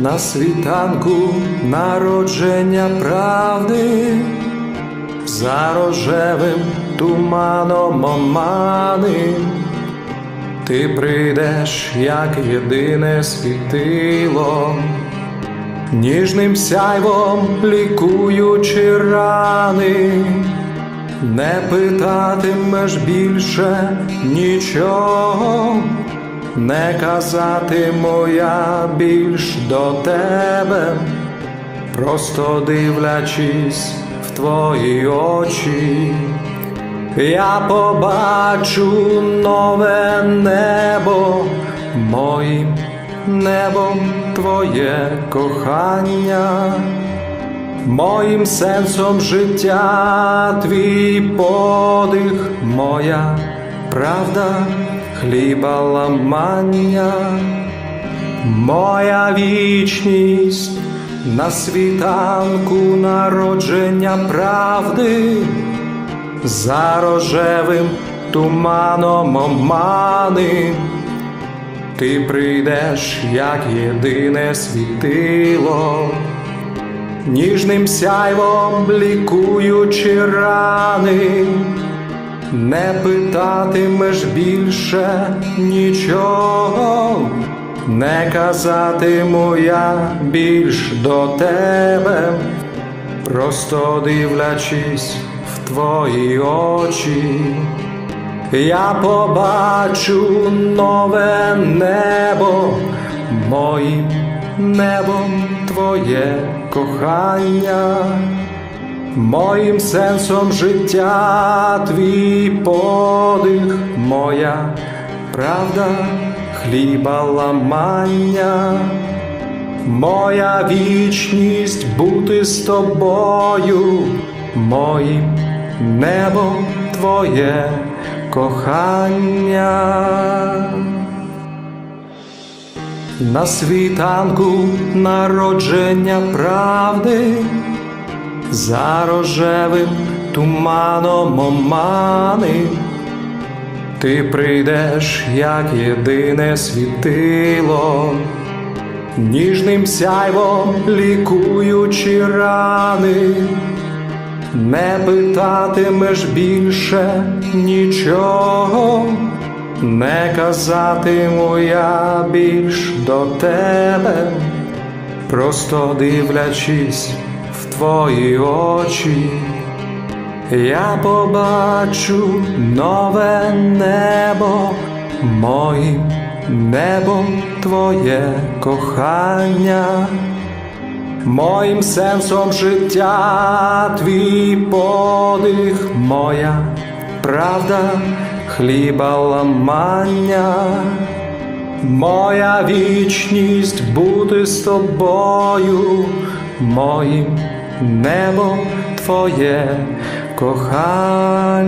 на світанку народження правди, за рожевим туманом омани, ти прийдеш, як єдине світило, ніжним сяйвом лікуючи рани. Не питатимеш більше нічого, не казатиму я більш до тебе, просто дивлячись в твої очі, я побачу нове небо, моїм небом твоє кохання. Моїм сенсом життя твій подих, моя правда, хліба ламання, моя вічність на світанку народження правди, за рожевим туманом омани. Ти прийдеш, як єдине світило. Ніжним сяйвом лікуючи рани, не питатимеш більше нічого, не казатиму я більш до тебе, просто дивлячись в твої очі. Я побачу нове небо моїм небом твоє кохання, моїм сенсом життя твій подих, моя правда, хліба ламання, моя вічність бути з тобою, моїм небом твоє кохання. На світанку народження правди, за рожевим туманом омани, ти прийдеш, як єдине світило, ніжним сяйвом лікуючи рани, не питатимеш більше нічого. Не казатиму я більш до тебе, просто дивлячись твої очі, я побачу нове небо, моїм небом твоє кохання, моїм сенсом життя твій подих, моя правда хліба ламання, моя вічність бути з тобою, моїм небом твоє кохання.